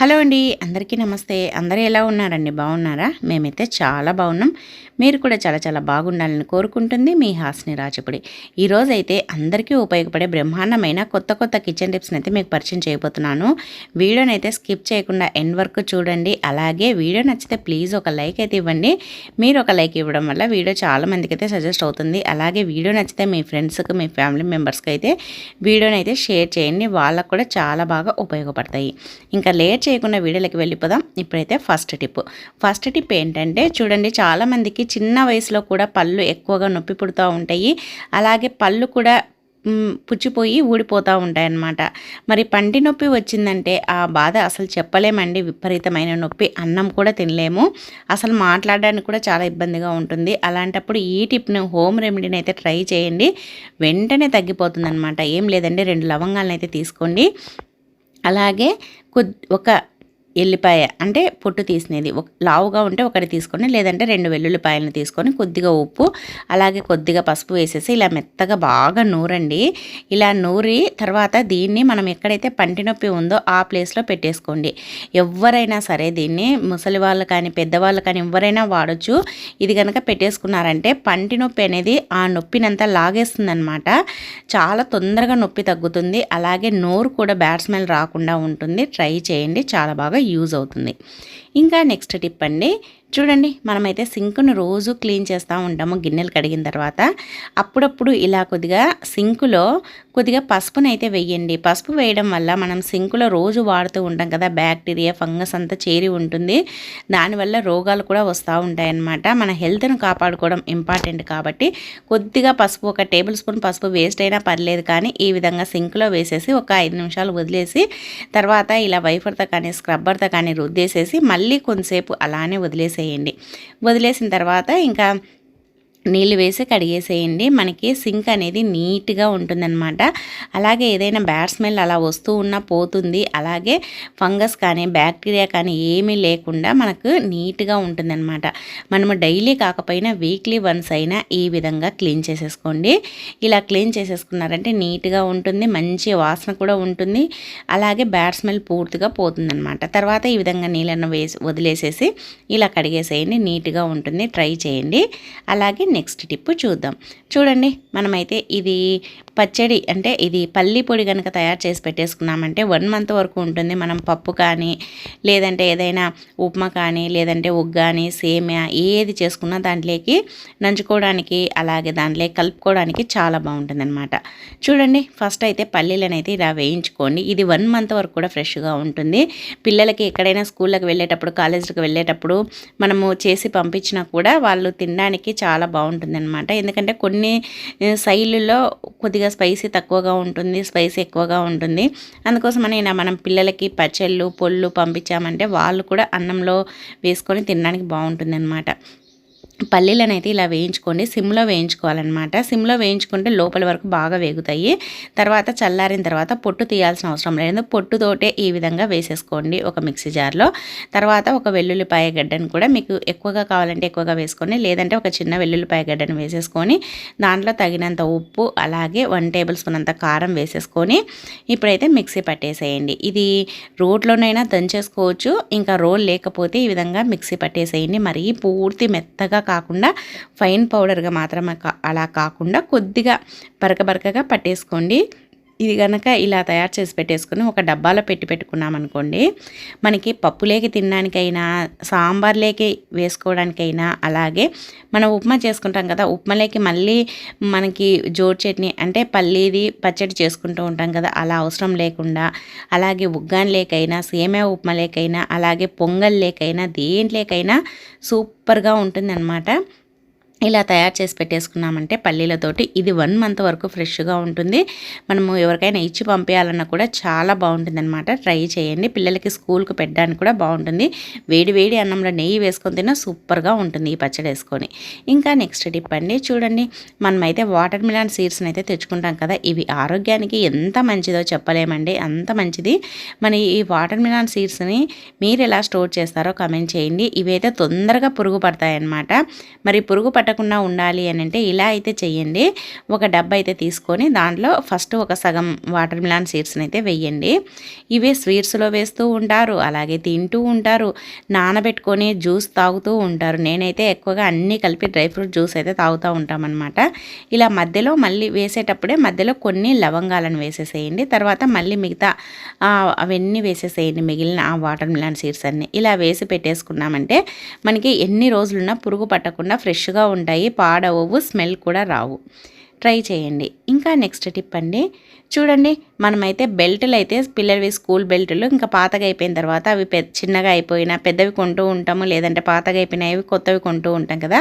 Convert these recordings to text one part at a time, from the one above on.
Hello అండి అందరికీ నమస్తే. అందరూ ఎలా ఉన్నారండి? బాగున్నారా? మేమైతే చాలా బాగున్నాం. మీరు కూడా చాలా చాలా బాగుండాలని కోరుకుంటుంది మీ హాస్ని రాచపుడి ఈరోజు అయితే అందరికీ ఉపయోగపడే బ్రహ్మాండమైన కొత్త కొత్త కిచెన్ టిప్స్ని అయితే మీకు పరిచయం చేయబోతున్నాను. వీడియోని అయితే స్కిప్ చేయకుండా ఎండ్ వరకు చూడండి. అలాగే వీడియో నచ్చితే ప్లీజ్ ఒక లైక్ అయితే ఇవ్వండి. మీరు ఒక లైక్ ఇవ్వడం వల్ల వీడియో చాలా మందికి అయితే సజెస్ట్ అవుతుంది. అలాగే వీడియో నచ్చితే మీ ఫ్రెండ్స్కి మీ ఫ్యామిలీ మెంబర్స్కి అయితే వీడియోని అయితే షేర్ చేయండి. వాళ్ళకు కూడా చాలా బాగా ఉపయోగపడతాయి. ఇంకా లేట్ చేయకుండా వీడియోలకి వెళ్ళిపోదాం. ఇప్పుడైతే ఫస్ట్ టిప్ ఫస్ట్ టిప్ ఏంటంటే చూడండి చాలామందికి చిన్న వయసులో కూడా పళ్ళు ఎక్కువగా నొప్పి పుడుతూ ఉంటాయి. అలాగే పళ్ళు కూడా పుచ్చిపోయి ఊడిపోతూ ఉంటాయన్నమాట. మరి పంటి నొప్పి వచ్చిందంటే ఆ బాధ అసలు చెప్పలేమండి. విపరీతమైన నొప్పి అన్నం కూడా తినలేము. అసలు మాట్లాడడానికి కూడా చాలా ఇబ్బందిగా ఉంటుంది. అలాంటప్పుడు ఈ టిప్ను హోమ్ రెమెడీని అయితే ట్రై చేయండి. వెంటనే తగ్గిపోతుంది ఏం లేదండి రెండు లవంగాలను అయితే తీసుకోండి. అలాగే కొద్ది ఒక ఎల్లిపాయ అంటే పొట్టు తీసినది. లావుగా ఉంటే ఒకటి తీసుకొని లేదంటే రెండు వెల్లుల్లిపాయలను తీసుకొని కొద్దిగా ఉప్పు అలాగే కొద్దిగా పసుపు వేసేసి ఇలా మెత్తగా బాగా నూరండి. ఇలా నూరి తర్వాత దీన్ని మనం ఎక్కడైతే పంటి నొప్పి ఉందో ఆ ప్లేస్లో పెట్టేసుకోండి. ఎవరైనా సరే దీన్ని ముసలి వాళ్ళు కానీ పెద్దవాళ్ళు కానీ ఎవరైనా వాడచ్చు. ఇది కనుక పెట్టేసుకున్నారంటే పంటి నొప్పి అనేది ఆ నొప్పినంతా లాగేస్తుంది చాలా తొందరగా నొప్పి తగ్గుతుంది. అలాగే నోరు కూడా బ్యాడ్ స్మెల్ రాకుండా ఉంటుంది. ట్రై చేయండి. చాలా బాగా యూజ్ అవుతుంది. ఇంకా నెక్స్ట్ టిప్ అండి. చూడండి మనమైతే సింకును రోజు క్లీన్ చేస్తూ ఉంటాము గిన్నెలు కడిగిన తర్వాత. అప్పుడప్పుడు ఇలా కొద్దిగా సింకులో కొద్దిగా పసుపునైతే వేయండి. పసుపు వేయడం వల్ల మనం సింకులో రోజు వాడుతూ ఉంటాం కదా బ్యాక్టీరియా ఫంగస్ అంతా చేరి ఉంటుంది. దానివల్ల రోగాలు కూడా వస్తూ ఉంటాయన్నమాట. మన హెల్త్ను కాపాడుకోవడం ఇంపార్టెంట్ కాబట్టి కొద్దిగా పసుపు ఒక టేబుల్ స్పూన్ పసుపు వేస్ట్ అయినా పర్లేదు కానీ ఈ విధంగా సింకులో వేసేసి ఒక ఐదు నిమిషాలు వదిలేసి తర్వాత ఇలా వైఫర్తో కానీ స్క్రబ్బర్తో కానీ రుద్దేసేసి మళ్ళీ కొంతసేపు అలానే వదిలేసేయండి. వదిలేసిన తర్వాత ఇంకా నీళ్ళు వేసి కడిగేసేయండి. మనకి సింక్ అనేది నీట్గా ఉంటుందన్నమాట. అలాగే ఏదైనా బ్యాడ్ స్మెల్ అలా వస్తూ ఉన్నా పోతుంది. అలాగే ఫంగస్ కానీ బ్యాక్టీరియా కానీ ఏమీ లేకుండా మనకు నీట్గా ఉంటుందన్నమాట. మనము డైలీ కాకపోయినా వీక్లీ వన్స్ అయినా ఈ విధంగా క్లీన్ చేసేసుకోండి. ఇలా క్లీన్ చేసేసుకున్నారంటే నీట్గా ఉంటుంది మంచి వాసన కూడా ఉంటుంది. అలాగే బ్యాడ్ స్మెల్ పూర్తిగా పోతుందన్నమాట. తర్వాత ఈ విధంగా నీళ్ళను వేసి వదిలేసేసి ఇలా కడిగేసేయండి. నీట్గా ఉంటుంది. ట్రై చేయండి. అలాగే నెక్స్ట్ టిప్ చూద్దాం. చూడండి మనమైతే ఇది పచ్చడి అంటే ఇది పల్లి పొడి కనుక తయారు చేసి పెట్టేసుకున్నామంటే వన్ మంత్ వరకు ఉంటుంది. మనం పప్పు కానీ లేదంటే ఏదైనా ఉప్మా కానీ లేదంటే ఉగ్గు కానీ సేమియా ఏది చేసుకున్నా దాంట్లోకి నంచుకోవడానికి అలాగే దాంట్లో కలుపుకోవడానికి చాలా బాగుంటుంది అనమాట చూడండి ఫస్ట్ అయితే పల్లీలనైతే ఇలా వేయించుకోండి. ఇది వన్ మంత్ వరకు కూడా ఫ్రెష్గా ఉంటుంది. పిల్లలకి ఎక్కడైనా స్కూళ్ళకి వెళ్ళేటప్పుడు కాలేజీకి వెళ్ళేటప్పుడు మనము చేసి పంపించినా కూడా వాళ్ళు తినడానికి చాలా బాగుంటుందన్నమాట. ఎందుకంటే కొన్ని శైలుల్లో కొద్దిగా స్పైసీ తక్కువగా ఉంటుంది స్పైసీ ఎక్కువగా ఉంటుంది. అందుకోసమని మనం పిల్లలకి పచ్చళ్ళు పొళ్ళు పంపించామంటే వాళ్ళు కూడా అన్నంలో వేసుకొని తినడానికి బాగుంటుంది పల్లీలను అయితే ఇలా వేయించుకోండి. సిమ్లో వేయించుకోవాలన్నమాట. సిమ్లో వేయించుకుంటే లోపల వరకు బాగా వేగుతాయి. తర్వాత చల్లారిన తర్వాత పొట్టు తీయాల్సిన అవసరం లేదు. పొట్టుతోటే ఈ విధంగా వేసేసుకోండి ఒక మిక్సీ జార్లో. తర్వాత ఒక వెల్లుల్లిపాయ గడ్డను కూడా మీకు ఎక్కువగా కావాలంటే ఎక్కువగా వేసుకొని లేదంటే ఒక చిన్న వెల్లుల్లిపాయ గడ్డను వేసేసుకొని దాంట్లో తగినంత ఉప్పు అలాగే వన్ టేబుల్ స్పూన్ అంత కారం వేసేసుకొని ఇప్పుడైతే మిక్సీ పట్టేసేయండి. ఇది రోడ్లోనైనా దంచేసుకోవచ్చు. ఇంకా రోల్ లేకపోతే ఈ విధంగా మిక్సీ పట్టేసేయండి. మరీ పూర్తి మెత్తగా కాకుండా ఫైన్ పౌడర్గా మాత్రమే అలా కాకుండా కొద్దిగా బరక బరకగా పట్టేసుకోండి. ఇది కనుక ఇలా తయారు చేసి పెట్టేసుకుని ఒక డబ్బాలో పెట్టి పెట్టుకున్నాం అనుకోండి మనకి పప్పులేకి తినడానికైనా సాంబార్లేకి వేసుకోవడానికైనా అలాగే మనం ఉప్మా చేసుకుంటాం కదా ఉప్మాలేకి మళ్ళీ మనకి జోడ్ చట్నీ అంటే పల్లీది పచ్చడి చేసుకుంటూ ఉంటాం కదా అలా అవసరం లేకుండా అలాగే ఉగ్గాన్ లేకైనా సేమే ఉప్మా లేకైనా అలాగే పొంగల్ లేకైనా దేంట్లేకైనా సూపర్గా ఉంటుందన్నమాట. ఇలా తయారు చేసి పెట్టేసుకున్నామంటే పల్లీలతోటి ఇది వన్ మంత్ వరకు ఫ్రెష్గా ఉంటుంది. మనము ఎవరికైనా ఇచ్చి పంపించాలన్నా కూడా చాలా బాగుంటుంది అనమాట ట్రై చేయండి. పిల్లలకి స్కూల్కి పెట్టడానికి కూడా బాగుంటుంది. వేడి వేడి అన్నంలో నెయ్యి వేసుకొని తిన్నా సూపర్గా ఉంటుంది ఈ పచ్చడి వేసుకొని. ఇంకా నెక్స్ట్ టిప్ అండి. చూడండి మనమైతే వాటర్ మిలాన్ సీడ్స్ని అయితే తెచ్చుకుంటాం కదా ఇవి ఆరోగ్యానికి ఎంత మంచిదో చెప్పలేమండి. అంత మంచిది. మన ఈ వాటర్ మిలాన్ సీడ్స్ని మీరు ఎలా స్టోర్ చేస్తారో కమెంట్ చేయండి. ఇవైతే తొందరగా పురుగు పడతాయన్నమాట. మరి పురుగు పట్ట పట్టకుండా ఉండాలి అని అంటే ఇలా అయితే చేయండి ఒక డబ్బా అయితే తీసుకొని దాంట్లో ఫస్ట్ ఒక సగం వాటర్ మిలాన్ సీడ్స్ని అయితే వేయండి. ఇవే స్వీట్స్లో వేస్తూ ఉంటారు అలాగే తింటూ ఉంటారు నానబెట్టుకొని జ్యూస్ తాగుతూ ఉంటారు. నేనైతే ఎక్కువగా అన్నీ కలిపి డ్రై ఫ్రూట్ జ్యూస్ అయితే తాగుతూ ఉంటామన్నమాట. ఇలా మధ్యలో మళ్ళీ వేసేటప్పుడే మధ్యలో కొన్ని లవంగాలను వేసేసేయండి. తర్వాత మళ్ళీ మిగతా అవన్నీ వేసేసేయండి. మిగిలిన ఆ వాటర్ మిలాన్ సీడ్స్ అన్నీ. ఇలా వేసి పెట్టేసుకున్నామంటే మనకి ఎన్ని రోజులున్నా పురుగు పట్టకుండా ఫ్రెష్గా ఉంటాయి పాడవవు స్మెల్ కూడా రావు. ట్రై చేయండి. ఇంకా నెక్స్ట్ టిప్ అండి చూడండి మనమైతే బెల్టులు అయితే పిల్లలవి స్కూల్ బెల్టులు ఇంకా పాతగా అయిపోయిన తర్వాత అవి పెద్ద చిన్నగా అయిపోయినా పెద్దవి కొంటూ ఉంటాము లేదంటే పాతగా అయిపోయినవి కొత్తవి కొంటూ ఉంటాం కదా.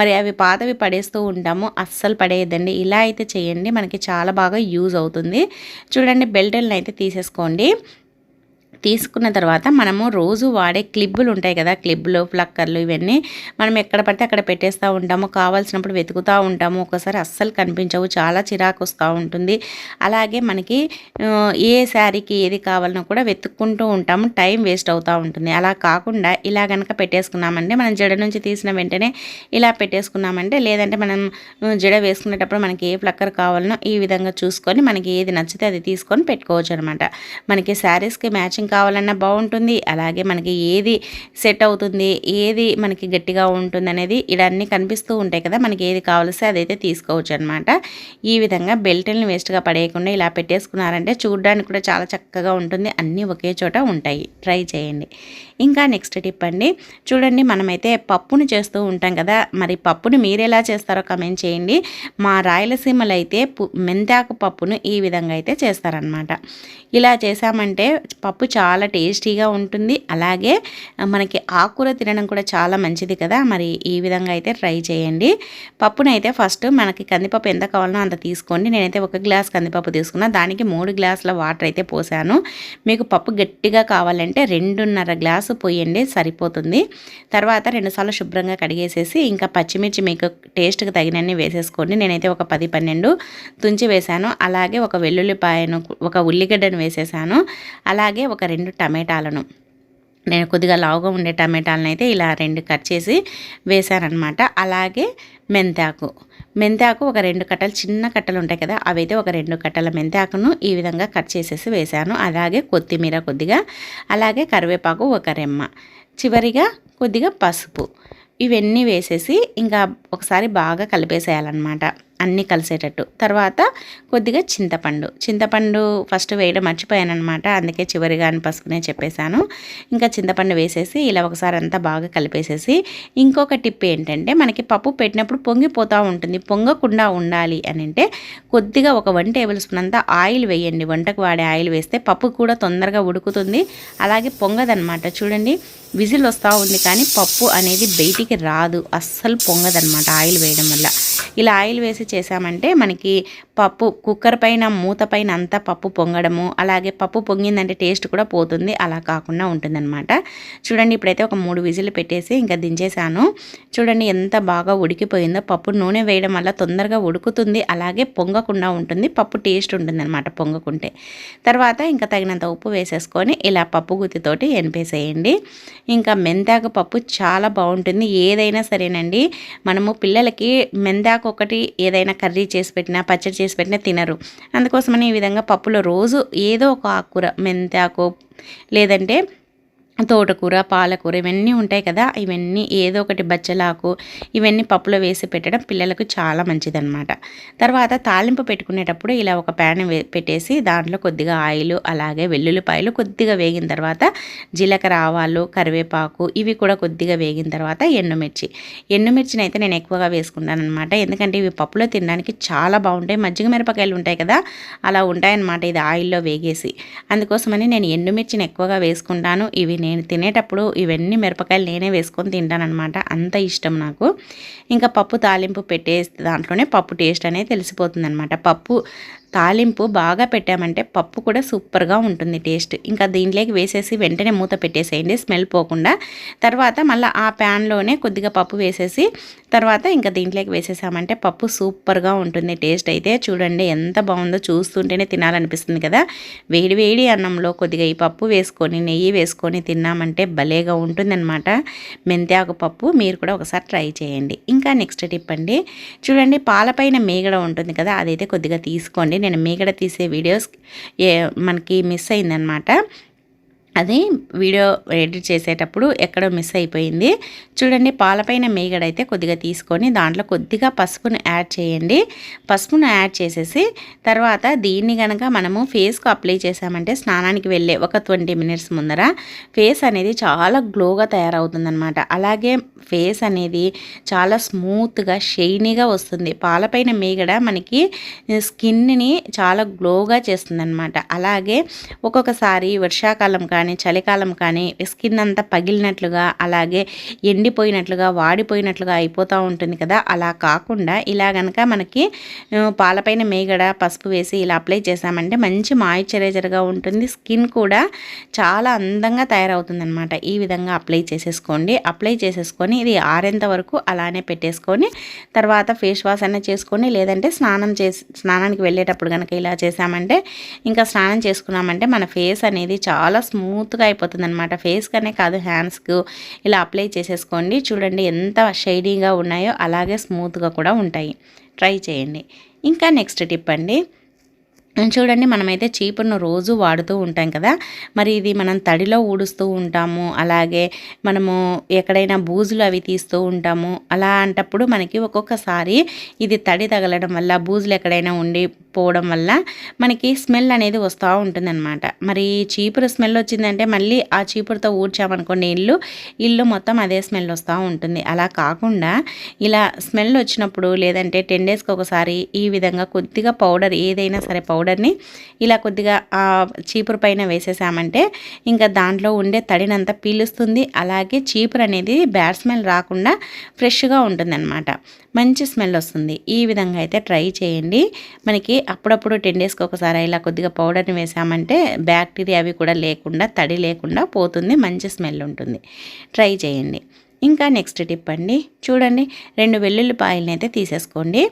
మరి అవి పాతవి పడేస్తూ ఉంటాము అస్సలు పడేయద్దండి. ఇలా అయితే చేయండి మనకి చాలా బాగా యూజ్ అవుతుంది. చూడండి బెల్టులను అయితే తీసేసుకోండి. తీసుకున్న తర్వాత మనము రోజు వాడే క్లిబ్బులు ఉంటాయి కదా క్లిబ్బులు ఫ్లక్కర్లు ఇవన్నీ మనం ఎక్కడ పడితే అక్కడ పెట్టేస్తూ ఉంటాము. కావాల్సినప్పుడు వెతుకుతూ ఉంటాము. ఒకసారి అస్సలు కనిపించవు. చాలా చిరాకు వస్తూ ఉంటుంది. అలాగే మనకి ఏ శారీకి ఏది కావాలన్నా కూడా వెతుక్కుంటూ ఉంటాము. టైం వేస్ట్ అవుతూ ఉంటుంది. అలా కాకుండా ఇలా కనుక పెట్టేసుకున్నామంటే మనం జడ నుంచి తీసిన వెంటనే ఇలా పెట్టేసుకున్నామంటే లేదంటే మనం జడ వేసుకునేటప్పుడు మనకి ఏ ఫ్లక్కర్ కావాలనో ఈ విధంగా చూసుకొని మనకి ఏది నచ్చితే అది తీసుకొని పెట్టుకోవచ్చు అనమాట మనకి శారీస్కి మ్యాచింగ్ కావాలన్నా బాగుంటుంది. అలాగే మనకి ఏది సెట్ అవుతుంది ఏది మనకి గట్టిగా ఉంటుంది అనేది ఇవన్నీ కనిపిస్తూ ఉంటాయి కదా. మనకి ఏది కావాల్సి అదైతే తీసుకోవచ్చు అనమాట ఈ విధంగా బెల్ట్ని వేస్ట్గా పడేయకుండా ఇలా పెట్టేసుకున్నారంటే చూడడానికి కూడా చాలా చక్కగా ఉంటుంది. అన్నీ ఒకే చోట ఉంటాయి. ట్రై చేయండి. ఇంకా నెక్స్ట్ టిప్ అండి. చూడండి మనమైతే పప్పును చేస్తూ ఉంటాం కదా. మరి పప్పుని మీరు ఎలా చేస్తారో కమెంట్ చేయండి. మా రాయలసీమలో అయితే మెంతాకు పప్పును ఈ విధంగా అయితే చేస్తారనమాట ఇలా చేసామంటే పప్పు చాలా టేస్టీగా ఉంటుంది. అలాగే మనకి ఆకుకూర తినడం కూడా చాలా మంచిది కదా. మరి ఈ విధంగా అయితే ట్రై చేయండి. పప్పునైతే ఫస్ట్ మనకి కందిపప్పు ఎంత కావాలనో అంత తీసుకోండి. నేనైతే ఒక గ్లాస్ కందిపప్పు తీసుకున్నా. దానికి మూడు గ్లాసుల వాటర్ అయితే పోసాను. మీకు పప్పు గట్టిగా కావాలంటే రెండున్నర గ్లాసు పోయండి సరిపోతుంది. తర్వాత రెండుసార్లు శుభ్రంగా కడిగేసేసి ఇంకా పచ్చిమిర్చి మీకు టేస్ట్కి తగినన్ని వేసేసుకోండి. నేనైతే ఒక పది పన్నెండు తుంచి వేశాను అలాగే ఒక వెల్లుల్లిపాయను ఒక ఉల్లిగడ్డను వేసేసాను. అలాగే ఒక రెండు టమాటాలను. నేను కొద్దిగా లావుగా ఉండే టమాటాలను అయితే ఇలా రెండు కట్ చేసి వేశానమాట అలాగే మెంతాకు. మెంతాకు ఒక రెండు కట్టలు చిన్న కట్టలు ఉంటాయి కదా అవైతే ఒక రెండు కట్టల మెంతాకును ఈ విధంగా కట్ చేసేసి వేశాను. అలాగే కొత్తిమీర కొద్దిగా అలాగే కరివేపాకు ఒక రెమ్మ. చివరిగా కొద్దిగా పసుపు. ఇవన్నీ వేసేసి ఇంకా ఒకసారి బాగా కలిపేసేయాలన్నమాట. అన్నీ కలిసేటట్టు. తర్వాత కొద్దిగా చింతపండు. చింతపండు ఫస్ట్ వేయడం మర్చిపోయానమాట అందుకే చివరిగా అని పసుపునే చెప్పేశాను. ఇంకా చింతపండు వేసేసి ఇలా ఒకసారి అంతా బాగా కలిపేసేసి ఇంకొక టిప్ ఏంటంటే మనకి పప్పు పెట్టినప్పుడు పొంగిపోతూ ఉంటుంది. పొంగకుండా ఉండాలి అని అంటే కొద్దిగా ఒక వన్ టేబుల్ స్పూన్ అంతా ఆయిల్ వేయండి. వంటకు వాడే ఆయిల్ వేస్తే పప్పు కూడా తొందరగా ఉడుకుతుంది. అలాగే పొంగదనమాట చూడండి. విజిల్ వస్తూ ఉంది కానీ పప్పు అనేది బయటికి రాదు. అస్సలు పొంగదనమాట ఆయిల్ వేయడం వల్ల. ఇలా ఆయిల్ వేసి చేసామంటే మనకి పప్పు కుక్కర్ పైన మూత పైన అంతా పప్పు పొంగడము అలాగే పప్పు పొంగిందంటే టేస్ట్ కూడా పోతుంది. అలా కాకుండా ఉంటుందన్నమాట. చూడండి ఇప్పుడైతే ఒక మూడు విజిల్ పెట్టేసి ఇంకా దించేసాను చూడండి ఎంత బాగా ఉడికిపోయిందో. పప్పు నూనె వేయడం వల్ల తొందరగా ఉడుకుతుంది. అలాగే పొంగకుండా ఉంటుంది. పప్పు టేస్ట్ ఉంటుందన్నమాట పొంగకుంటే. తర్వాత ఇంకా తగినంత ఉప్పు వేసేసుకొని ఇలా పప్పు గుత్తితోటి ఎనిపేసేయండి. ఇంకా మెంతాకు పప్పు చాలా బాగుంటుంది. ఏదైనా సరేనండి. మనము పిల్లలకి మెంతాకు ఒకటి ఏదైనా కర్రీ చేసి పెట్టినా పచ్చడి చేసి పెట్టినా తినరు. అందుకోసమని ఈ విధంగా పప్పులో రోజు ఏదో ఒక ఆకుకూర మెంతాకు లేదంటే తోటకూర పాలకూర ఇవన్నీ ఉంటాయి కదా. ఇవన్నీ ఏదో ఒకటి బచ్చలాకు ఇవన్నీ పప్పులో వేసి పెట్టడం పిల్లలకు చాలా మంచిదన్నమాట. తర్వాత తాలింపు పెట్టుకునేటప్పుడు ఇలా ఒక ప్యాన్ పెట్టేసి దాంట్లో కొద్దిగా ఆయిల్ అలాగే వెల్లుల్లిపాయలు కొద్దిగా వేగిన తర్వాత జీలకర్ర ఆవాలు కరివేపాకు ఇవి కూడా కొద్దిగా వేగిన తర్వాత ఎండుమిర్చి. ఎండుమిర్చిని అయితే నేను ఎక్కువగా వేసుకుంటాను అనమాట ఎందుకంటే ఇవి పప్పులో తినడానికి చాలా బాగుంటాయి. మజ్జిగ మిరపకాయలు ఉంటాయి కదా అలా ఉంటాయన్నమాట ఇది ఆయిల్లో వేగేసి. అందుకోసమని నేను ఎండుమిర్చిని ఎక్కువగా వేసుకుంటాను. ఇవి నేను తినేటప్పుడు ఇవన్నీ మిరపకాయలు నేనే వేసుకొని తింటానమాట అంత ఇష్టం నాకు. ఇంకా పప్పు తాలింపు పెట్టే దాంట్లోనే పప్పు టేస్ట్ అనేది తెలిసిపోతుంది అనమాట పప్పు తాలింపు బాగా పెట్టామంటే పప్పు కూడా సూపర్గా ఉంటుంది టేస్ట్. ఇంకా దీంట్లోకి వేసేసి వెంటనే మూత పెట్టేసేయండి స్మెల్ పోకుండా. తర్వాత మళ్ళీ ఆ ప్యాన్లోనే కొద్దిగా పప్పు వేసేసి తర్వాత ఇంకా దీంట్లోకి వేసేసామంటే పప్పు సూపర్గా ఉంటుంది టేస్ట్. అయితే చూడండి ఎంత బాగుందో చూస్తుంటేనే తినాలనిపిస్తుంది కదా. వేడి వేడి అన్నంలో కొద్దిగా ఈ పప్పు వేసుకొని నెయ్యి వేసుకొని తిన్నామంటే భలేగా ఉంటుందన్నమాట. మెంతాకు పప్పు మీరు కూడా ఒకసారి ట్రై చేయండి. ఇంకా నెక్స్ట్ టిప్ అండి చూడండి పాలపైన మేగడ ఉంటుంది కదా అదైతే కొద్దిగా తీసుకోండి. నేను మీగడ తీసే వీడియోస్ మనకి మిస్ అయిందనమాట అది వీడియో ఎడిట్ చేసేటప్పుడు ఎక్కడో మిస్ అయిపోయింది. చూడండి పాలపైన మేగడైతే కొద్దిగా తీసుకొని దాంట్లో కొద్దిగా పసుపును యాడ్ చేయండి. పసుపును యాడ్ చేసేసి తర్వాత దీన్ని కనుక మనము ఫేస్కు అప్లై చేసామంటే స్నానానికి వెళ్ళే ఒక ట్వంటీ మినిట్స్ ముందర ఫేస్ అనేది చాలా గ్లోగా తయారవుతుందనమాట అలాగే ఫేస్ అనేది చాలా స్మూత్గా షైనీగా వస్తుంది. పాలపైన మేగడ మనకి స్కిన్ని చాలా గ్లోగా చేస్తుందన్నమాట. అలాగే ఒక్కొక్కసారి వర్షాకాలం కానీ కానీ చలికాలం కానీ స్కిన్ అంతా పగిలినట్లుగా అలాగే ఎండిపోయినట్లుగా వాడిపోయినట్లుగా అయిపోతూ ఉంటుంది కదా. అలా కాకుండా ఇలా గనక మనకి పాలపైన మేగడ పసుపు వేసి ఇలా అప్లై చేసామంటే మంచి మాయిశ్చరైజర్గా ఉంటుంది. స్కిన్ కూడా చాలా అందంగా తయారవుతుందనమాట ఈ విధంగా అప్లై చేసేసుకోండి. అప్లై చేసేసుకొని ఇది ఆరేంత వరకు అలానే పెట్టేసుకొని తర్వాత ఫేస్ వాష్ అన్న చేసుకొని లేదంటే స్నానం చేసి స్నానానికి వెళ్ళేటప్పుడు కనుక ఇలా చేసామంటే ఇంకా స్నానం చేసుకున్నామంటే మన ఫేస్ అనేది చాలా స్మూత్ స్మూత్గా అయిపోతుంది అనమాట ఫేస్కనే కాదు హ్యాండ్స్కు ఇలా అప్లై చేసేసుకోండి. చూడండి ఎంత షైడీగా ఉన్నాయో అలాగే స్మూత్గా కూడా ఉంటాయి. ట్రై చేయండి. ఇంకా నెక్స్ట్ టిప్ అండి. చూడండి మనమైతే చీపురును రోజు వాడుతూ ఉంటాం కదా. మరి ఇది మనం తడిలో ఊడుస్తూ ఉంటాము అలాగే మనము ఎక్కడైనా బూజులు అవి తీస్తూ ఉంటాము. అలా అంటప్పుడు మనకి ఒక్కొక్కసారి ఇది తడి తగలడం వల్ల బూజులు ఎక్కడైనా ఉండి పోవడం వల్ల మనకి స్మెల్ అనేది వస్తూ ఉంటుందన్నమాట. మరి చీపురు స్మెల్ వచ్చిందంటే మళ్ళీ ఆ చీపురుతో ఊడ్చామనుకోండి ఇల్లు ఇల్లు మొత్తం అదే స్మెల్ వస్తూ ఉంటుంది. అలా కాకుండా ఇలా స్మెల్ వచ్చినప్పుడు లేదంటే టెన్ డేస్కి ఒకసారి ఈ విధంగా కొద్దిగా పౌడర్ ఏదైనా సరే పౌడర్ పౌడర్ని ఇలా కొద్దిగా చీపురు పైన వేసేసామంటే ఇంకా దాంట్లో ఉండే తడినంతా పీలుస్తుంది. అలాగే చీపురు అనేది బ్యాడ్ స్మెల్ రాకుండా ఫ్రెష్గా ఉంటుందన్నమాట. మంచి స్మెల్ వస్తుంది. ఈ విధంగా అయితే ట్రై చేయండి. మనకి అప్పుడప్పుడు టెన్ డేస్కి ఒకసారి ఇలా కొద్దిగా పౌడర్ని వేసామంటే బ్యాక్టీరియా అవి కూడా లేకుండా తడి లేకుండా పోతుంది. మంచి స్మెల్ ఉంటుంది. ట్రై చేయండి. ఇంకా నెక్స్ట్ టిప్ అండి. చూడండి రెండు వెల్లుల్లిపాయలని అయితే తీసేసుకోండి.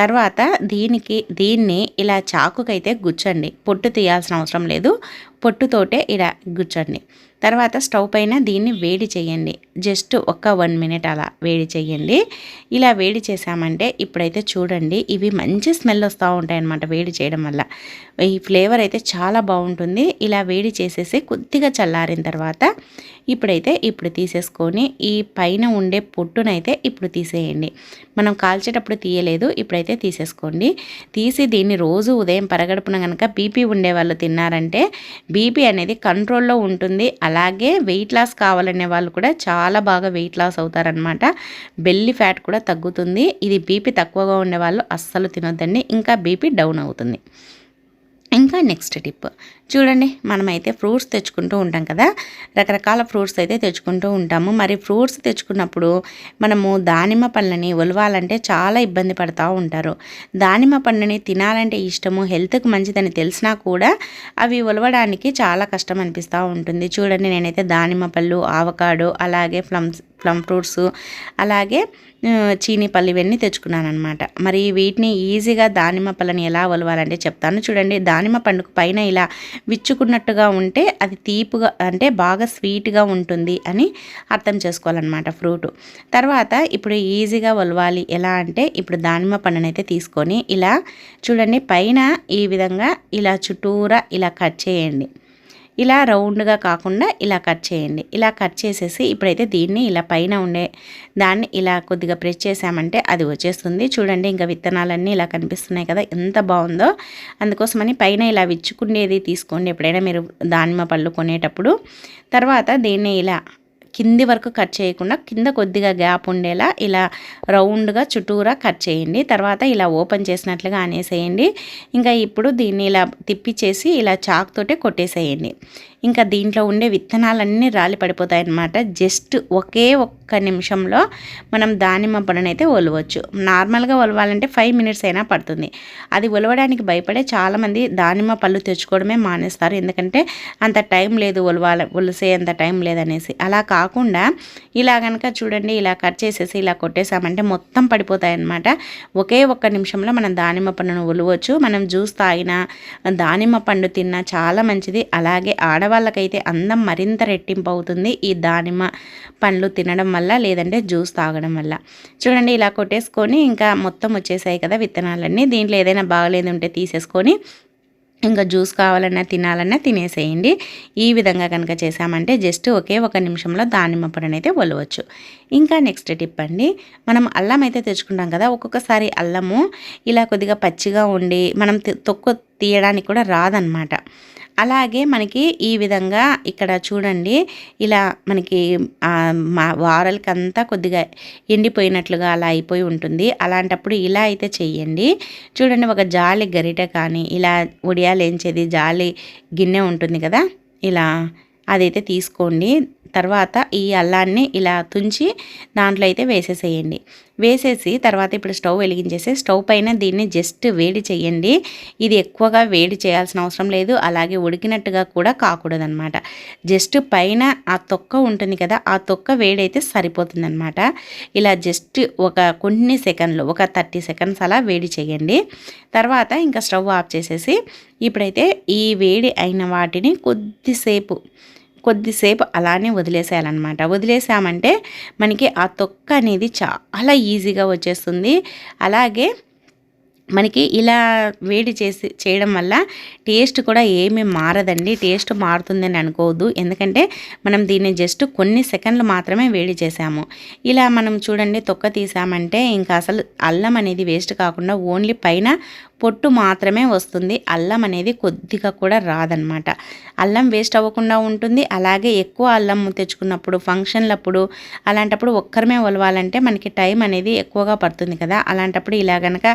తర్వాత దీనికి దీన్ని ఇలా చాకుకైతే గుచ్చండి. పొట్టు తీయాల్సిన అవసరం లేదు. పొట్టుతోటే ఇలా గుచ్చండి. తర్వాత స్టవ్ పైన దీన్ని వేడి చేయండి. జస్ట్ ఒక వన్ మినిట్ అలా వేడి చేయండి. ఇలా వేడి చేసామంటే ఇప్పుడైతే చూడండి ఇవి మంచి స్మెల్ వస్తూ ఉంటాయి అన్నమాట వేడి చేయడం వల్ల. ఈ ఫ్లేవర్ అయితే చాలా బాగుంటుంది. ఇలా వేడి చేసేసి కొద్దిగా చల్లారిన తర్వాత ఇప్పుడైతే ఇప్పుడు తీసేసుకొని ఈ పైన ఉండే పొట్టునైతే ఇప్పుడు తీసేయండి. మనం కాల్చేటప్పుడు తీయలేదు ఇప్పుడైతే తీసేసుకోండి. తీసి దీన్ని రోజు ఉదయం పరగడుపున కనుక బీపీ ఉండే వాళ్ళు తిన్నారంటే బీపీ అనేది కంట్రోల్లో ఉంటుంది. అలాగే వెయిట్ లాస్ కావాలనే వాళ్ళు కూడా చాలా బాగా వెయిట్ లాస్ అవుతారనమాట బెల్లి ఫ్యాట్ కూడా తగ్గుతుంది. ఇది బీపీ తక్కువగా ఉండే వాళ్ళు అస్సలు తినొద్దండి. ఇంకా బీపీ డౌన్ అవుతుంది. ఇంకా నెక్స్ట్ టిప్. చూడండి మనమైతే ఫ్రూట్స్ తెచ్చుకుంటూ ఉంటాం కదా. రకరకాల ఫ్రూట్స్ అయితే తెచ్చుకుంటూ ఉంటాము. మరి ఫ్రూట్స్ తెచ్చుకున్నప్పుడు మనము దానిమ్మ పండ్లని ఒలవాలంటే చాలా ఇబ్బంది పడుతూ ఉంటారు. దానిమ్మ పండుని తినాలంటే ఇష్టము హెల్త్కి మంచిదని తెలిసినా కూడా అవి ఒలవడానికి చాలా కష్టం అనిపిస్తూ ఉంటుంది. చూడండి నేనైతే దానిమ్మ పళ్ళు ఆవకాడో అలాగే ప్లమ్స్ ప్లమ్ ఫ్రూట్స్ అలాగే చీనీ పళ్ళు ఇవన్నీ తెచ్చుకున్నాను అనమాట మరి వీటిని ఈజీగా దానిమ్మ పళ్ళని ఎలా ఒలవాలంటే చెప్తాను. చూడండి దానిమ్మ పండుగ పైన ఇలా విచ్చుకున్నట్టుగా ఉంటే అది తీపుగా అంటే బాగా స్వీట్గా ఉంటుంది అని అర్థం చేసుకోవాలన్నమాట ఫ్రూట్. తర్వాత ఇప్పుడు ఈజీగా ఒలవాలి. ఎలా అంటే ఇప్పుడు దానిమ్మ పండునైతే తీసుకొని ఇలా చూడండి పైన ఈ విధంగా ఇలా చుట్టూరా ఇలా కట్ చేయండి. ఇలా రౌండ్గా కాకుండా ఇలా కట్ చేయండి. ఇలా కట్ చేసేసి ఇప్పుడైతే దీన్ని ఇలా పైన ఉండే దాన్ని ఇలా కొద్దిగా ప్రెస్ చేసామంటే అది వచ్చేస్తుంది. చూడండి ఇంకా విత్తనాలన్నీ ఇలా కనిపిస్తున్నాయి కదా ఎంత బాగుందో. అందుకోసమని పైన ఇలా విచ్చుకునేది తీసుకోండి ఎప్పుడైనా మీరు దానిమ్మ పళ్ళు కొనేటప్పుడు. తర్వాత దీన్ని ఇలా కింది వరకు కట్ చేయకుండా కింద కొద్దిగా గ్యాప్ ఉండేలా ఇలా రౌండ్గా చుట్టూరా కట్ చేయండి. తర్వాత ఇలా ఓపెన్ చేసినట్లుగా అనేసేయండి. ఇంకా ఇప్పుడు దీన్ని ఇలా తిప్పిచేసి ఇలా చాక్ తోటే కొట్టేసేయండి. ఇంకా దీంట్లో ఉండే విత్తనాలన్నీ రాలి పడిపోతాయి అన్నమాట జస్ట్ ఒకే ఒక్క నిమిషంలో మనం దానిమ్మ పండుని అయితే ఒలవచ్చు. నార్మల్గా ఒలవాలంటే ఫైవ్ మినిట్స్ అయినా పడుతుంది. అది ఒలవడానికి భయపడే చాలామంది దానిమ్మ పళ్ళు తెచ్చుకోవడమే మానేస్తారు. ఎందుకంటే అంత టైం లేదు ఒలవాల ఒలిసే అంత టైం లేదనేసి. అలా కాకుండా ఇలా కనుక చూడండి ఇలా కట్ చేసేసి ఇలా కొట్టేసామంటే మొత్తం పడిపోతాయి అన్నమాట ఒకే ఒక్క నిమిషంలో మనం దానిమ్మ పండును ఒలవచ్చు. మనం జ్యూస్ తాగినా దానిమ్మ పండు తిన్నా చాలా మంచిది. అలాగే ఆడవాళ్ళకైతే అందం మరింత రెట్టింపు అవుతుంది ఈ దానిమ్మ పండ్లు తినడం వల్ల లేదంటే జ్యూస్ తాగడం వల్ల. చూడండి ఇలా కొట్టేసుకొని ఇంకా మొత్తం వచ్చేసాయి కదా విత్తనాలన్నీ. దీంట్లో ఏదైనా బాగలేదు ఉంటే తీసేసుకొని ఇంకా జ్యూస్ కావాలన్నా తినాలన్నా తినేసేయండి. ఈ విధంగా కనుక చేసామంటే జస్ట్ ఒకే ఒక నిమిషంలో దానిమ్మ పొడిని అయితే వలవచ్చు ఇంకా నెక్స్ట్ టిప్ అండి. మనం అల్లం అయితే తెచ్చుకుంటాం కదా ఒక్కొక్కసారి అల్లము ఇలా కొద్దిగా పచ్చిగా ఉండి మనం తొక్కు తీయడానికి కూడా రాదనమాట అలాగే మనకి ఈ విధంగా ఇక్కడ చూడండి ఇలా మనకి మా వారలకంతా కొద్దిగా ఎండిపోయినట్లుగా అలా అయిపోయి ఉంటుంది. అలాంటప్పుడు ఇలా అయితే చెయ్యండి. చూడండి ఒక జాలి గరిట కానీ ఇలా ఉడియాలేంచేది జాలి గిన్నె ఉంటుంది కదా ఇలా అదైతే తీసుకోండి. తర్వాత ఈ అల్లాన్ని ఇలా తుంచి దాంట్లో అయితే వేసేసేయండి. వేసేసి తర్వాత ఇప్పుడు స్టవ్ వెలిగించేసి స్టవ్ పైన దీన్ని జస్ట్ వేడి చేయండి. ఇది ఎక్కువగా వేడి చేయాల్సిన అవసరం లేదు. అలాగే ఉడికినట్టుగా కూడా కాకూడదు అనమాట జస్ట్ పైన ఆ తొక్క ఉంటుంది కదా ఆ తొక్క వేడైతే సరిపోతుంది అనమాట ఇలా జస్ట్ ఒక కొన్ని సెకండ్లు ఒక థర్టీ సెకండ్స్ అలా వేడి చేయండి. తర్వాత ఇంకా స్టవ్ ఆఫ్ చేసేసి ఇప్పుడైతే ఈ వేడి అయిన వాటిని కొద్దిసేపు కొద్దిసేపు అలానే వదిలేసేయాలన్నమాట. వదిలేసామంటే మనకి ఆ తొక్క అనేది చాలా ఈజీగా వచ్చేస్తుంది. అలాగే మనకి ఇలా వేడి చేసి చేయడం వల్ల టేస్ట్ కూడా ఏమీ మారదండి. టేస్ట్ మారుతుందని అనుకోవద్దు. ఎందుకంటే మనం దీన్ని జస్ట్ కొన్ని సెకండ్లు మాత్రమే వేడి చేసాము. ఇలా మనం చూడండి తొక్క తీసామంటే ఇంకా అసలు అల్లం అనేది వేస్ట్ కాకుండా ఓన్లీ పైన పొట్టు మాత్రమే వస్తుంది. అల్లం అనేది కొద్దిగా కూడా రాదనమాట అల్లం వేస్ట్ అవ్వకుండా ఉంటుంది. అలాగే ఎక్కువ అల్లం తెచ్చుకున్నప్పుడు ఫంక్షన్లప్పుడు అలాంటప్పుడు ఒక్కరమే ఒలవాలంటే మనకి టైం అనేది ఎక్కువగా పడుతుంది కదా. అలాంటప్పుడు ఇలా కనుక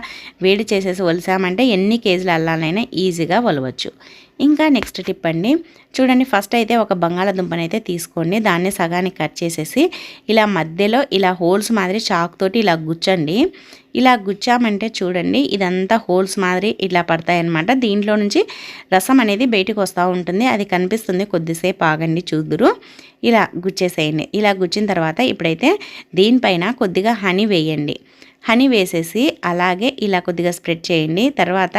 వేడి చేసేసి ఒలిసామంటే ఎన్ని కేజీల అల్లాలైనా ఈజీగా ఒలవచ్చు. ఇంకా నెక్స్ట్ టిప్ అండి. చూడండి ఫస్ట్ అయితే ఒక బంగాళాదుంపని అయితే తీసుకోండి. దాన్ని సగానికి కట్ చేసేసి ఇలా మధ్యలో ఇలా హోల్స్ మాదిరి చాక్ తోటి ఇలా గుచ్చండి. ఇలా గుచ్చామంటే చూడండి ఇదంతా హోల్స్ మాదిరి ఇలా పడతాయన్నమాట. దీంట్లో నుంచి రసం అనేది బయటకు వస్తూ ఉంటుంది. అది కనిపిస్తుంది కొద్దిసేపు ఆగండి చూద్దురు ఇలా గుచ్చేసేయండి. ఇలా గుచ్చిన తర్వాత ఇప్పుడైతే దీనిపైన కొద్దిగా హనీ వేయండి. హనీ వేసేసి అలాగే ఇలా కొద్దిగా స్ప్రెడ్ చేయండి. తర్వాత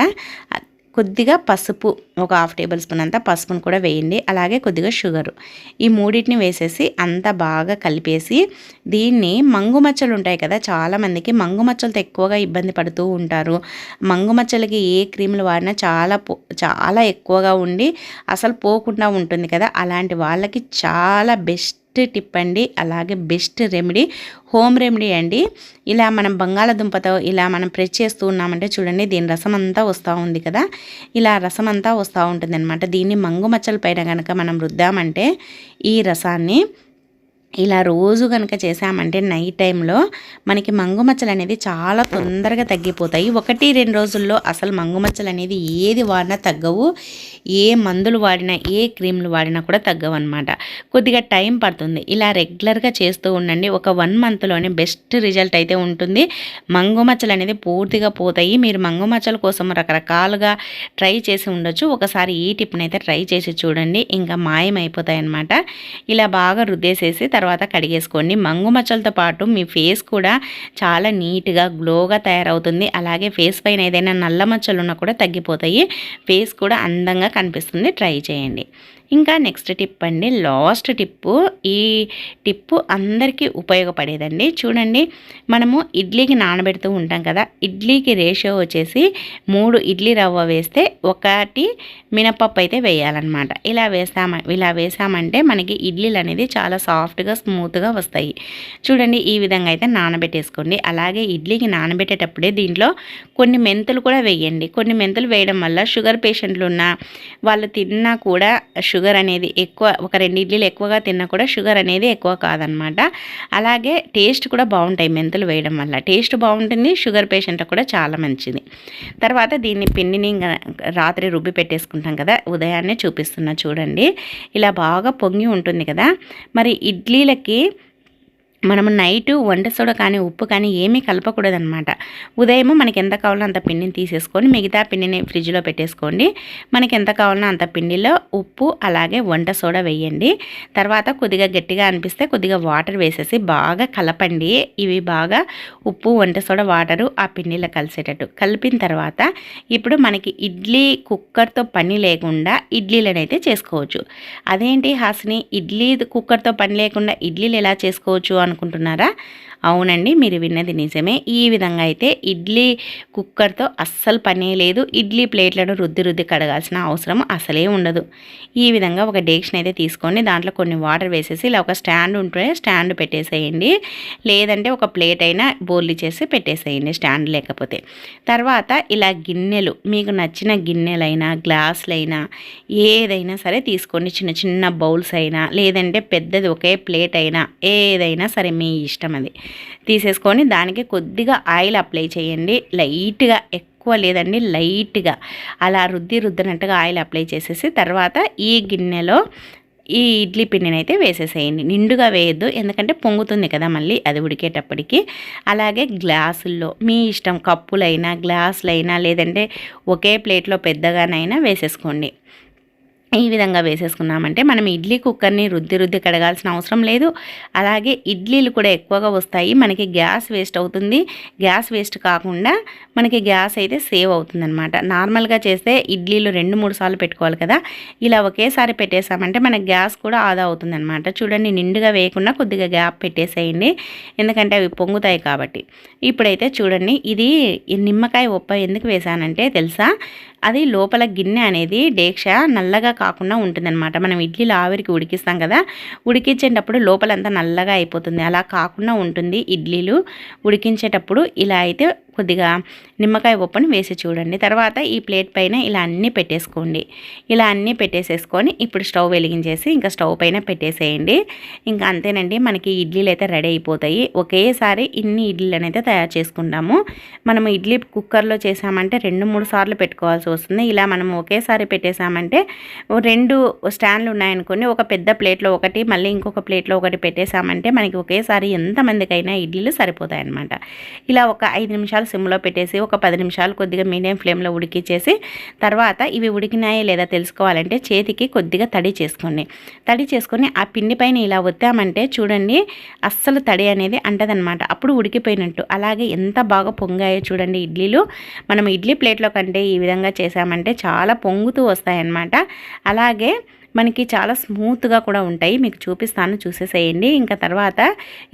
కొద్దిగా పసుపు ఒక హాఫ్ టేబుల్ స్పూన్ అంతా పసుపును కూడా వేయండి. అలాగే కొద్దిగా షుగరు. ఈ మూడింటిని వేసేసి అంతా బాగా కలిపేసి దీన్ని మంగు మచ్చలు ఉంటాయి కదా చాలామందికి మంగు మచ్చలతో ఎక్కువగా ఇబ్బంది పడుతూ ఉంటారు. మంగు మచ్చలకి ఏ క్రీములు వాడినా చాలా చాలా ఎక్కువగా ఉండి అసలు పోకుండా ఉంటుంది కదా అలాంటి వాళ్ళకి చాలా బెస్ట్ టిప్ అండి. అలాగే బెస్ట్ రెమెడీ. హోమ్ రెమెడీ అండి. ఇలా మనం బంగాళదుంపతో ఇలా మనం ప్రెస్ చేస్తూ ఉన్నామంటే చూడండి దీని రసం అంతా వస్తూ ఉంది కదా. ఇలా రసం అంతా వస్తూ ఉంటుంది అనమాట దీన్ని మంగు మచ్చల పైన కనుక మనం రుద్దామంటే ఈ రసాన్ని ఇలా రోజు కనుక చేసామంటే నైట్ టైంలో మనకి మంగుమచ్చలు అనేది చాలా తొందరగా తగ్గిపోతాయి. ఒకటి రెండు రోజుల్లో అసలు మంగుమచ్చలు అనేది ఏది వాడినా తగ్గవు. ఏ మందులు వాడినా ఏ క్రీమ్లు వాడినా కూడా తగ్గవు అనమాట కొద్దిగా టైం పడుతుంది. ఇలా రెగ్యులర్గా చేస్తూ ఉండండి. ఒక వన్ మంత్లోనే బెస్ట్ రిజల్ట్ అయితే ఉంటుంది. మంగుమచ్చలు అనేది పూర్తిగా పోతాయి. మీరు మంగుమచ్చల కోసం రకరకాలుగా ట్రై చేసి ఉండొచ్చు. ఒకసారి ఈ టిప్ని అయితే ట్రై చేసి చూడండి. ఇంకా మాయమైపోతాయి అనమాట ఇలా బాగా రుద్దేసేసి తర్వాత కడిగేసుకోండి. మంగు మచ్చలతో పాటు మీ ఫేస్ కూడా చాలా నీట్గా గ్లోగా తయారవుతుంది. అలాగే ఫేస్ పైన ఏదైనా నల్ల మచ్చలు ఉన్నా కూడా తగ్గిపోతాయి. ఫేస్ కూడా అందంగా కనిపిస్తుంది. ట్రై చేయండి. ఇంకా నెక్స్ట్ టిప్ అండి లాస్ట్ టిప్పు. ఈ టిప్పు అందరికీ ఉపయోగపడేదండి. చూడండి మనము ఇడ్లీకి నానబెడుతూ ఉంటాం కదా ఇడ్లీకి రేషియో వచ్చేసి మూడు ఇడ్లీ రవ్వ వేస్తే ఒకటి మినపప్పు అయితే వేయాలన్నమాట. ఇలా వేసామ ఇలా వేసామంటే మనకి ఇడ్లీలు అనేది చాలా సాఫ్ట్గా స్మూత్గా వస్తాయి. చూడండి ఈ విధంగా అయితే నానబెట్టేసుకోండి. అలాగే ఇడ్లీకి నానబెట్టేటప్పుడే దీంట్లో కొన్ని మెంతులు కూడా వేయండి. కొన్ని మెంతులు వేయడం వల్ల షుగర్ పేషెంట్లు ఉన్న వాళ్ళు తిన్నా కూడా షుగర్ షుగర్ అనేది ఎక్కువ ఒక రెండు ఇడ్లీలు ఎక్కువగా తిన్నా కూడా షుగర్ అనేది ఎక్కువ కాదనమాట. అలాగే టేస్ట్ కూడా బాగుంటాయి మెంతులు వేయడం వల్ల. టేస్ట్ బాగుంటుంది షుగర్ పేషెంట్లకు కూడా చాలా మంచిది. తర్వాత దీన్ని పిండిని ఇంకా రాత్రి రుబ్బి పెట్టేసుకుంటాం కదా ఉదయాన్నే చూపిస్తున్నా చూడండి. ఇలా బాగా పొంగి ఉంటుంది కదా. మరి ఇడ్లీలకి మనము నైట్ వంట సోడ కానీ ఉప్పు కానీ ఏమీ కలపకూడదనమాట ఉదయం మనకి ఎంత కావాలో అంత పిండిని తీసేసుకొని మిగతా పిండిని ఫ్రిడ్జ్లో పెట్టేసుకోండి. మనకి ఎంత కావాలో అంత పిండిలో ఉప్పు అలాగే వంట సోడా వేయండి. తర్వాత కొద్దిగా గట్టిగా అనిపిస్తే కొద్దిగా వాటర్ వేసేసి బాగా కలపండి. ఇవి బాగా ఉప్పు వంట సోడా వాటరు ఆ పిండిలో కలిసేటట్టు. కలిపిన తర్వాత ఇప్పుడు మనకి ఇడ్లీ కుక్కర్తో పని లేకుండా ఇడ్లీలనైతే చేసుకోవచ్చు. అదేంటి హాసిని? ఇడ్లీ కుక్కర్తో పని లేకుండా ఇడ్లీలు ఎలా చేసుకోవచ్చు అనుకుంటున్నారా? అవునండి మీరు విన్నది నిజమే. ఈ విధంగా అయితే ఇడ్లీ కుక్కర్తో అస్సలు పనే లేదు. ఇడ్లీ ప్లేట్లను రుద్ది రుద్ది కడగాల్సిన అవసరం అసలే ఉండదు. ఈ విధంగా ఒక డేక్షన్ అయితే తీసుకొని దాంట్లో కొన్ని వాటర్ వేసేసి ఇలా ఒక స్టాండ్ ఉంటే స్టాండ్ పెట్టేసేయండి. లేదంటే ఒక ప్లేట్ అయినా బోర్లు చేసి పెట్టేసేయండి స్టాండ్ లేకపోతే. తర్వాత ఇలా గిన్నెలు మీకు నచ్చిన గిన్నెలైనా గ్లాసులైనా ఏదైనా సరే తీసుకోండి. చిన్న చిన్న బౌల్స్ అయినా లేదంటే పెద్దది ఒకే ప్లేట్ అయినా ఏదైనా సరే మీ ఇష్టం అది. తీసేసుకొని దానికి కొద్దిగా ఆయిల్ అప్లై చేయండి. లైట్గా ఎక్కువ లేదండి లైట్గా. అలా రుద్ది రుద్దినట్టుగా ఆయిల్ అప్లై చేసేసి తర్వాత ఈ గిన్నెలో ఈ ఇడ్లీ పిండిని అయితే వేసేసేయండి. నిండుగా వేయద్దు ఎందుకంటే పొంగుతుంది కదా మళ్ళీ అది ఉడికేటప్పటికి. అలాగే గ్లాసుల్లో మీ ఇష్టం కప్పులైనా గ్లాసులైనా లేదంటే ఒకే ప్లేట్లో పెద్దగానైనా వేసేసుకోండి. ఈ విధంగా వేసేసుకున్నామంటే మనం ఇడ్లీ కుక్కర్ని రుద్ది రుద్ది కడగాల్సిన అవసరం లేదు. అలాగే ఇడ్లీలు కూడా ఎక్కువగా వస్తాయి. మనకి గ్యాస్ వేస్ట్ అవుతుంది. గ్యాస్ వేస్ట్ కాకుండా మనకి గ్యాస్ అయితే సేవ్ అవుతుంది అనమాట నార్మల్గా చేస్తే ఇడ్లీలు రెండు మూడు సార్లు పెట్టుకోవాలి కదా. ఇలా ఒకేసారి పెట్టేసామంటే మనకి గ్యాస్ కూడా ఆదా అవుతుంది అనమాట చూడండి నిండుగా వేయకుండా కొద్దిగా గ్యాప్ పెట్టేసేయండి. ఎందుకంటే అవి పొంగుతాయి కాబట్టి. ఇప్పుడైతే చూడండి ఇది నిమ్మకాయ ఉప్ప ఎందుకు వేసానంటే తెలుసా? అది లోపల గిన్నె అనేది డేక్ష నల్లగా కాకుండా ఉంటుందన్నమాట. మనం ఇడ్లీలు ఆవిరికి ఉడికిస్తాం కదా ఉడికించేటప్పుడు లోపలంతా నల్లగా అయిపోతుంది. అలా కాకుండా ఉంటుంది ఇడ్లీలు. ఉడికించేటప్పుడు ఇలా అయితే కొద్దిగా నిమ్మకాయ ఉప్పును వేసి చూడండి. తర్వాత ఈ ప్లేట్ పైన ఇలా అన్నీ పెట్టేసుకోండి. ఇలా అన్నీ పెట్టేసేసుకొని ఇప్పుడు స్టవ్ వెలిగించేసి ఇంకా స్టవ్ పైన పెట్టేసేయండి. ఇంకా అంతేనండి మనకి ఇడ్లీలు అయితే రెడీ అయిపోతాయి. ఒకేసారి ఇన్ని ఇడ్లీలను అయితే తయారు చేసుకుంటాము మనం ఇడ్లీ కుక్కర్లో చేసామంటే రెండు మూడు సార్లు పెట్టుకోవాల్సి వస్తుంది. ఇలా మనం ఒకేసారి పెట్టేసామంటే రెండు స్టాండ్లు ఉన్నాయనుకోండి ఒక పెద్ద ప్లేట్లో ఒకటి మళ్ళీ ఇంకొక ప్లేట్లో ఒకటి పెట్టేసామంటే మనకి ఒకేసారి ఎంతమందికైనా ఇడ్లీలు సరిపోతాయి అన్నమాట ఇలా ఒక ఐదు నిమిషాలు సిమ్లో పెట్టేసి ఒక పది నిమిషాలు కొద్దిగా మీడియం ఫ్లేమ్లో ఉడికిచ్చేసి తర్వాత ఇవి ఉడికినాయా లేదా తెలుసుకోవాలంటే చేతికి కొద్దిగా తడి చేసుకోండి. తడి చేసుకొని ఆ పిండి పైన ఇలా వత్తామంటే చూడండి అస్సలు తడి అనేది అంటదనమాట అప్పుడు ఉడికిపోయినట్టు. అలాగే ఎంత బాగా పొంగాయో చూడండి ఇడ్లీలు. మనం ఇడ్లీ ప్లేట్లో కంటే ఈ విధంగా చేసామంటే చాలా పొంగుతూ వస్తాయన్నమాట. అలాగే మనకి చాలా స్మూత్గా కూడా ఉంటాయి. మీకు చూపిస్తాను చూసేసేయండి. ఇంకా తర్వాత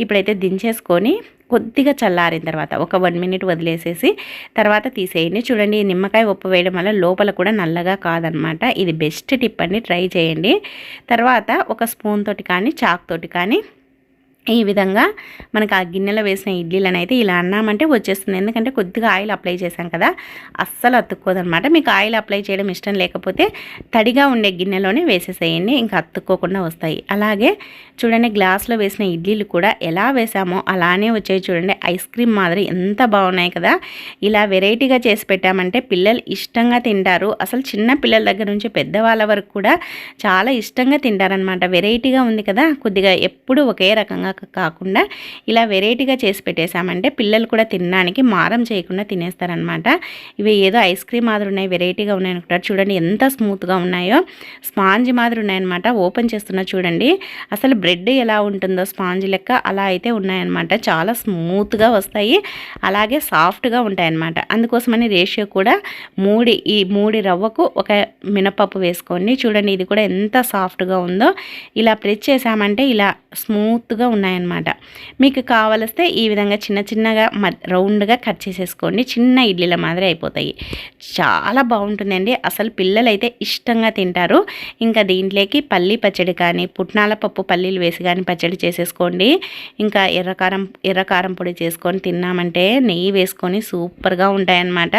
ఇప్పుడైతే దించేసుకొని కొద్దిగా చల్లారిన తర్వాత ఒక వన్ మినిట్ వదిలేసేసి తర్వాత తీసేయండి. చూడండి నిమ్మకాయ ఉప్పు వేయడం వల్ల లోపల కూడా నల్లగా కాదనమాట. ఇది బెస్ట్ టిప్ అండి. ట్రై చేయండి. తర్వాత ఒక స్పూన్ తోటి కానీ చాక్ తోటి కానీ ఈ విధంగా మనకు ఆ గిన్నెలో వేసిన ఇడ్లీలను అయితే ఇలా అన్నామంటే వచ్చేస్తుంది. ఎందుకంటే కొద్దిగా ఆయిల్ అప్లై చేశాం కదా అస్సలు అతుక్కోదనమాట. మీకు ఆయిల్ అప్లై చేయడం ఇష్టం లేకపోతే తడిగా ఉండే గిన్నెలోనే వేసేసేయండి ఇంకా అతుక్కోకుండా వస్తాయి. అలాగే చూడండి గ్లాస్లో వేసిన ఇడ్లీలు కూడా ఎలా వేసామో అలానే వచ్చాయి చూడండి. ఐస్ క్రీమ్ మాదిరి ఎంత బాగున్నాయి కదా. ఇలా వెరైటీగా చేసి పెట్టామంటే పిల్లలు ఇష్టంగా తింటారు. అసలు చిన్న పిల్లల దగ్గర నుంచి పెద్దవాళ్ళ వరకు కూడా చాలా ఇష్టంగా తింటారనమాట. వెరైటీగా ఉంది కదా కొద్దిగా ఎప్పుడు ఒకే రకంగా కాకుండా ఇలా వెరైటీగా చేసి పెట్టేశామంటే పిల్లలు కూడా తినడానికి మారం చేయకుండా తినేస్తారనమాట ఇవి ఏదో ఐస్ క్రీమ్ మాదిరి ఉన్నాయి వెరైటీగా ఉన్నాయి అనుకుంటారు. చూడండి ఎంత స్మూత్గా ఉన్నాయో. స్పాంజ్ మాదిరి ఉన్నాయన్నమాట. ఓపెన్ చేస్తున్నా చూడండి. అసలు బ్రెడ్ ఎలా ఉంటుందో స్పాంజ్ లెక్క అలా అయితే ఉన్నాయన్నమాట. చాలా స్మూత్గా వస్తాయి. అలాగే సాఫ్ట్గా ఉంటాయన్నమాట. అందుకోసమని రేషియో కూడా మూడి ఈ మూడి రవ్వకు ఒక మినపప్పు వేసుకోండి. చూడండి ఇది కూడా ఎంత సాఫ్ట్గా ఉందో. ఇలా ప్రెస్ చేసామంటే ఇలా స్మూత్గా ఉన్న ఉన్నాయన్నమాట. మీకు కావలిస్తే ఈ విధంగా చిన్న చిన్నగా మ- రౌండ్గా కట్ చేసేసుకోండి. చిన్న ఇడ్లీల మాదిరి అయిపోతాయి. చాలా బాగుంటుందండి. అసలు పిల్లలైతే ఇష్టంగా తింటారు. ఇంకా దీంట్లోకి పల్లి పచ్చడి కానీ పుట్నాల పప్పు పల్లీలు వేసి కానీ పచ్చడి చేసేసుకోండి. ఇంకా ఎర్రకారం ఎర్రకారం పొడి చేసుకొని తిన్నామంటే నెయ్యి వేసుకొని సూపర్గా ఉంటాయన్నమాట.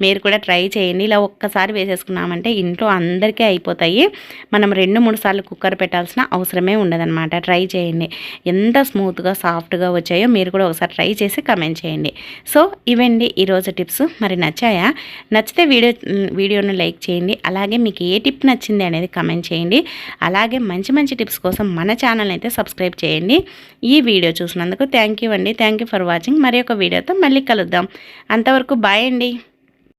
మీరు కూడా ట్రై చేయండి. ఇలా ఒక్కసారి వేసేసుకున్నామంటే ఇంట్లో అందరికీ అయిపోతాయి. మనం రెండు మూడు సార్లు కుక్కర్ పెట్టాల్సిన అవసరమే ఉండదన్నమాట. ట్రై చేయండి. ఎంత స్మూత్గా సాఫ్ట్గా వచ్చాయో మీరు కూడా ఒకసారి ట్రై చేసి కమెంట్ చేయండి. సో ఇవండి ఈరోజు టిప్స్. మరి నచ్చాయా? నచ్చితే వీడియో వీడియోను లైక్ చేయండి. అలాగే మీకు ఏ టిప్ నచ్చింది అనేది కమెంట్ చేయండి. అలాగే మంచి మంచి టిప్స్ కోసం మన ఛానల్ అయితే సబ్స్క్రైబ్ చేయండి. ఈ వీడియో చూసినందుకు థ్యాంక్ యూ అండి. Thank you for watching. మరి ఒక వీడియోతో మళ్ళీ కలుద్దాం. అంతవరకు బాయ్ అండి.